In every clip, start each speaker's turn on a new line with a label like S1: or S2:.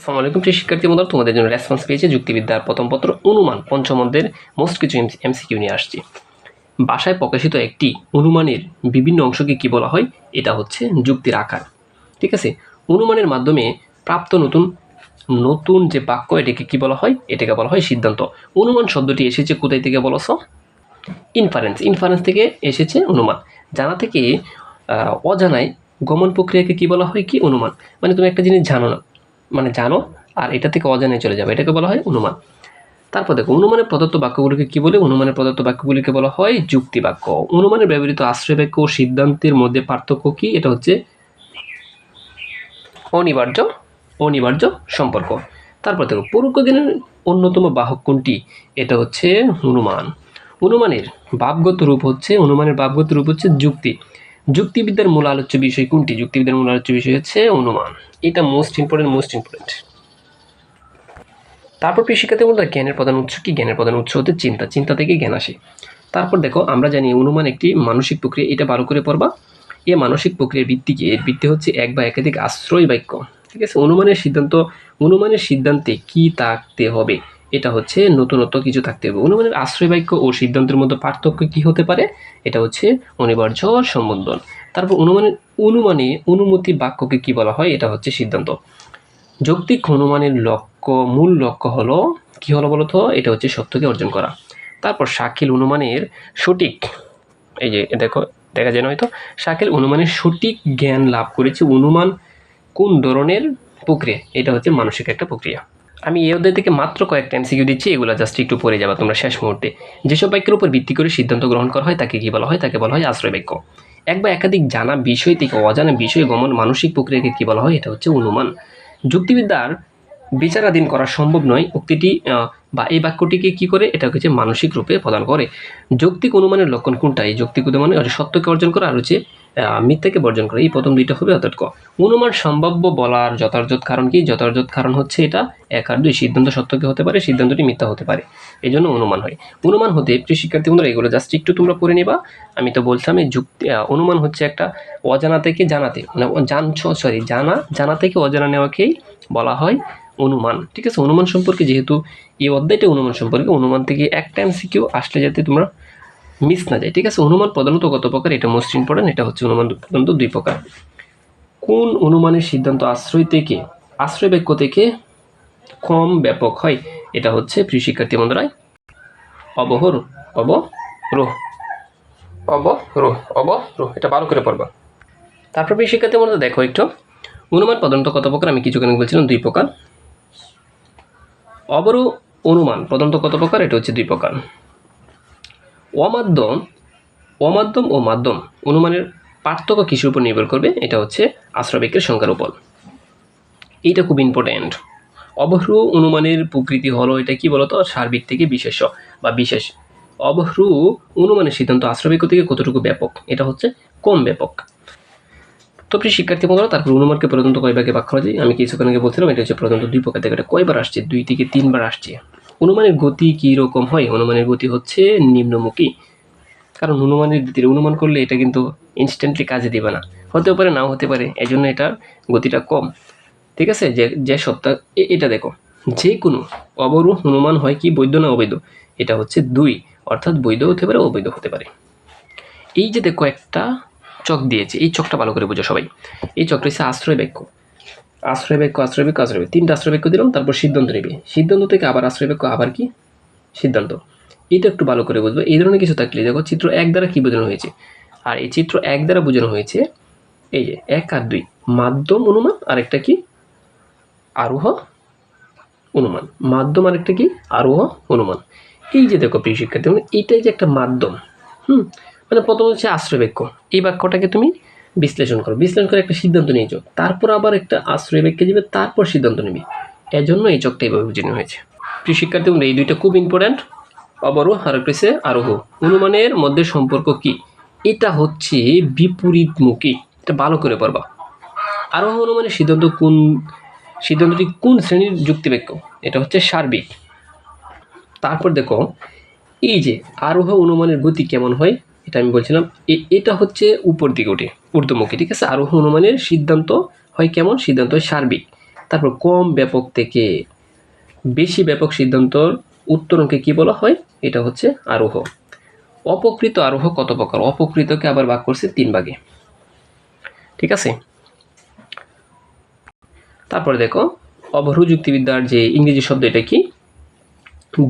S1: আসসালামু আলাইকুম প্রিয় শিক্ষার্থী বন্ধুরা, তোমাদের জন্য রেসপন্স পেয়েছে যুক্তিবিদ্যার প্রথম পত্র, অনুমান। পঞ্চম মোস্ট কিছু এমসিকিউ নিয়ে আসছি। ভাষায় প্রকাশিত একটি অনুমানের বিভিন্ন অংশকে কি বলা হয়? এটা হচ্ছে যুক্তির আকার। ঠিক আছে? অনুমানের মাধ্যমে প্রাপ্ত নতুন নতুন যে বাক্য, এটাকে কি বলা হয়? এটাকে বলা হয় সিদ্ধান্ত। অনুমান শব্দটি এসেছে কোথায় থেকে বলো বলছ? ইনফারেন্স ইনফারেন্স থেকে এসেছে অনুমান। জানা থেকে অজানায় গমন প্রক্রিয়াকে কি বলা হয়? কি অনুমান? মানে তুমি একটা জিনিস জানো না। মানে জানো, আর এটা থেকে অজানায় চলে যাবে। এটাকে বলা হয় অনুমান। তারপর দেখো, অনুমানের প্রদত্ত বাক্যগুলিকে কী বলে? অনুমানের প্রদত্ত বাক্যগুলিকে বলা হয় যুক্তি বাক্য। অনুমানের ব্যবহৃত আশ্রয় বাক্য ও সিদ্ধান্তের মধ্যে পার্থক্য কি? এটা হচ্ছে অনিবার্য অনিবার্য সম্পর্ক। তারপর দেখো পরোক্ষ জ্ঞানের অন্যতম বাহক কোনটি? এটা হচ্ছে অনুমান। অনুমানের ভাবগত রূপ হচ্ছে, অনুমানের ভাবগত রূপ হচ্ছে যুক্তি। যুক্তিবিদ্যার মূল আলোচ্য বিষয় কোনটি? যুক্তিবিদ্যার মূল আলোচ্য বিষয় হচ্ছে অনুমান। এটা মোস্ট ইম্পর্টেন্ট মোস্ট ইম্পর্টেন্ট তারপর শিক্ষার্থী বলতে জ্ঞানের প্রধান উৎস কি? জ্ঞানের প্রধান উৎস হতে চিন্তা। চিন্তা থেকে জ্ঞান আসে। তারপর দেখো, আমরা জানি অনুমান একটি মানসিক প্রক্রিয়া। এটা ভালো করে পড়বা। এ মানসিক প্রক্রিয়ার ভিত্তি কি? এর ভিত্তি হচ্ছে এক বা একাধিক আশ্রয় বাক্য। ঠিক আছে? অনুমানের সিদ্ধান্ত অনুমানের সিদ্ধান্তে কি থাকতে হবে? এটা হচ্ছে নতুনত্ব কিছু থাকতে হবে। অনুমানের আশ্রয় বাক্য ও সিদ্ধান্তের মধ্যে পার্থক্য কি হতে পারে? এটা হচ্ছে অনিবার্য সম্বোধন তারপর অনুমানের, অনুমানে অনুমতি বাক্যকে কি বলা হয়? এটা হচ্ছে সিদ্ধান্ত। যৌক্তিক অনুমানের লক্ষ্য, মূল লক্ষ্য হলো, কি হলো বলতো? এটা হচ্ছে সত্যকে অর্জন করা। তারপর শাকিল অনুমানের সঠিক, এই যে দেখো, দেখা যায় না হয়তো? শাকিল অনুমানের সঠিক জ্ঞান লাভ করেছে অনুমান কোন ধরনের প্রক্রিয়া? এটা হচ্ছে মানসিক একটা প্রক্রিয়া। আমি এই অধ্যায় থেকে মাত্র কয়েকটা এমসিকিউ দিচ্ছি, এগুলো জাস্ট একটু পড়ে যাবা তোমরা শেষ মুহূর্তে। যেসব বাক্যের উপর ভিত্তি করে সিদ্ধান্ত গ্রহণ করা হয়, তাকে কী বলা হয়? তাকে বলা হয় আশ্রয় বাক্য এক বা একাধিক জানা বিষয় থেকে অজানা বিষয় গমন মানসিক প্রক্রিয়াকে কী বলা হয়? এটা হচ্ছে অনুমান। যুক্তিবিদ্যার বিচারাধীন করা সম্ভব নয়, উক্তিটি বা এই বাক্যটিকে কি করে? এটা হচ্ছে মানসিক রূপে প্রদান করে। যৌক্তিক অনুমানের লক্ষণ কোনটা? এই যৌক্তিক অনুমানে সত্যকে অর্জন করা, আর হচ্ছে মিথ্যাকে বর্জন করা, এই প্রথম দুইটা হবে অর্থাৎ ক অনুমান সম্ভাব্য বলার যথার্থ কারণ কি? যথার্থ কারণ হচ্ছে এটা এক আর দুই। সিদ্ধান্ত সত্যকে হতে পারে, সিদ্ধান্তটি মিথ্যা হতে পারে। এই জন্য অনুমান হয়। অনুমান হতে, প্রিয় শিক্ষার্থী বন্ধুরা, এগুলো জাস্ট একটু তোমরা পড়ে নিবা। আমি তো বলছিলাম, এই যুক্তি অনুমান হচ্ছে একটা অজানা থেকে জানাতে মানে জানছ সরি জানা জানা থেকে অজানা নেওয়াকেই বলা হয় অনুমান। ঠিক আছে? অনুমান সম্পর্কে যেহেতু এই অধ্যায়টা অনুমান সম্পর্কে, অনুমান থেকে একটা এমসিকিউ আসলে যাতে তোমরা মিস না যায় ঠিক আছে? অনুমান প্রধানত কত প্রকার? এটা মোস্ট ইম্পর্টেন্ট এটা হচ্ছে অনুমান প্রধানত দুই প্রকার। কোন অনুমানের সিদ্ধান্ত আশ্রয় থেকে আশ্রয় বাক্য থেকে কম ব্যাপক হয়? এটা হচ্ছে প্রিয় শিক্ষার্থী বন্ধুরা অবহর অবরোহ। অবরোহ অবরোহ এটা ভালো করে পড়বা। তারপর প্রিয় শিক্ষার্থী বন্ধুরা দেখো একটু। অনুমান প্রধানত কত প্রকার? আমি কিছুক্ষণ বলছিলাম দুই প্রকার। অবরু অনুমান প্রধানত কত প্রকার? এটা হচ্ছে দুই প্রকার। অমাধ্যম অমাধ্যম ও মাধ্যম অনুমানের পার্থক্য কিসের উপর নির্ভর করবে? এটা হচ্ছে আশ্রয়বেকের সংখ্যার উপর। এইটা খুব ইম্পর্ট্যান্ট অবহ্রু অনুমানের প্রকৃতি হলো এটা কি বলতো? সার্বিক থেকে বিশেষ বা বিশেষ। অবহ্রু অনুমানের সিদ্ধান্ত আশ্রয়বেক্য থেকে কতটুকু ব্যাপক? এটা হচ্ছে কম ব্যাপক। তো প্রিয় শিক্ষার্থী বন্ধুরা, তারপর অনুমানকে প্রদন্ত কয় ভাগে ভাগ করা যায়? আমি কিছুক্ষণ আগে বলছিলাম, এটা হচ্ছে প্রদন্ত দুই প্রকার থেকে। কয়বার আসছে? দুই থেকে তিনবার আসছে। অনুমানের গতি কী রকম হয়? অনুমানের গতি হচ্ছে নিম্নমুখী। কারণ অনুমানের ভিত্তিতে অনুমান করলে এটা কিন্তু ইনস্ট্যান্টলি কাজে দিবে না। হতেও পারে, নাও হতে পারে এই জন্য এটার গতিটা কম। ঠিক আছে? যে যে সপ্তাহ এটা দেখো। যে কোনো অবরূপ অনুমান হয় কি বৈধ না অবৈধ? এটা হচ্ছে দুই। অর্থাৎ বৈধ হতে পারে, অবৈধ হতে পারে। এই যে দেখো একটা চক দিয়েছে। এই চকটা ভালো করে বোঝো সবাই। এই চকটা হচ্ছে আশ্রয় বাক্য। আশ্রয় বাক্য আশ্রয় বাক্য আশ্রয় বাক্য। তিনটা আশ্রয় বাক্য দিলাম, তারপর সিদ্ধান্ত নেবে। সিদ্ধান্ত থেকে আবার আশ্রয় বাক্য, আবার কি? সিদ্ধান্ত। এটা একটু ভালো করে বুঝব। এই ধরনের কিছু থাকলে, দেখো, চিত্র এক দ্বারা কি বোঝানো হয়েছে? আর এই চিত্র এক দ্বারা বোঝানো হয়েছে, এই যে, এক আর দুই। মাধ্যম অনুমান, আরেকটা কি? আরোহ অনুমান। মাধ্যম আরেকটা কি? আরোহ অনুমান। এই যে দেখো, প্রিয় শিক্ষার্থী, এইটাই যে একটা মাধ্যম, হুম? মানে প্রথম হচ্ছে আশ্রয় বাক্য। এই বাক্যটাকে তুমি বিশ্লেষণ করো। বিশ্লেষণ করে একটা সিদ্ধান্ত নিয়ে তারপর আবার একটা আশ্রয় বাক্যে যাবে তারপর সিদ্ধান্ত নেবে। এজন্য এই চকটা এইভাবে বোঝানো হয়েছে। প্রিয় শিক্ষার্থী বন্ধু, এই দুইটা খুব ইম্পর্ট্যান্ট অবরোহ আর আরোহ। অনুমানের মধ্যে সম্পর্ক কি? এটা হচ্ছে বিপরীতমুখী। এটা ভালো করে পড়বা। আরোহ অনুমানের সিদ্ধান্ত কোন সিদ্ধান্তটি কোন শ্রেণির যুক্তিবাক্য? এটা হচ্ছে সার্বিক। তারপর দেখো এই যে আরোহ অনুমানের গতি কেমন হয়? এটা আমি বলছিলাম এটা হচ্ছে উপর দিকে ওঠে, ঊর্ধ্বমুখী, ঠিক আছে? আরোহ অনুমানের সিদ্ধান্ত হয় কেমন? সিদ্ধান্ত হয় সার্বিক। তারপর কম ব্যাপক থেকে বেশি ব্যাপক সিদ্ধান্তর উত্তরণকে কি বলা হয়? এটা হচ্ছে আরোহ। অপকৃত আরোহ কত প্রকার? অপকৃতকে আবার ভাগ করছে তিন ভাগে। ঠিক আছে? তারপরে দেখো অবরোহ যুক্তিবিদ্যার যে ইংরেজি শব্দ, এটা কি?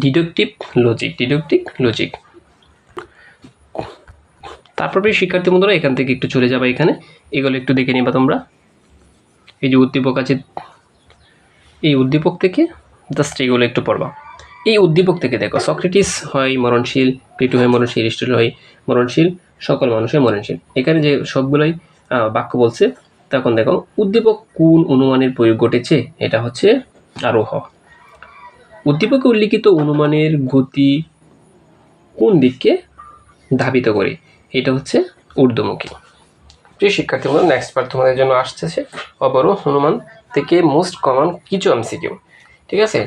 S1: Deductive logic deductive logic. তারপরে শিক্ষার্থী বন্ধুরা, এখান থেকে একটু চলে যাবে এখানে। এগুলো একটু দেখে নিবা তোমরা। এই যে উদ্দীপক আছে, এই উদ্দীপক থেকে জাস্ট এগুলো একটু পড়বা। এই উদ্দীপক থেকে দেখো, সক্রেটিস হয় মরণশীল প্লেটো হয় মরণশীল, এরিস্টটল হয় মরণশীল, সকল মানুষের মরণশীল। এখানে যে সবগুলোই বাক্য বলছে, তখন দেখো, উদ্দীপক কোন অনুমানের প্রয়োগ ঘটেছে? এটা হচ্ছে আরোহ। উদ্দীপকে উল্লিখিত অনুমানের গতি কোন দিককে ধাবিত করে? এটা হচ্ছে ঊর্ধ্বমুখী। প্রিয় শিক্ষার্থী বন্ধু নেক্সট পার্ট তোমাদের জন্য আসতেছে অবরো হনুমান থেকে মোস্ট কমন কিছু এমসিকিউ ঠিক আছে?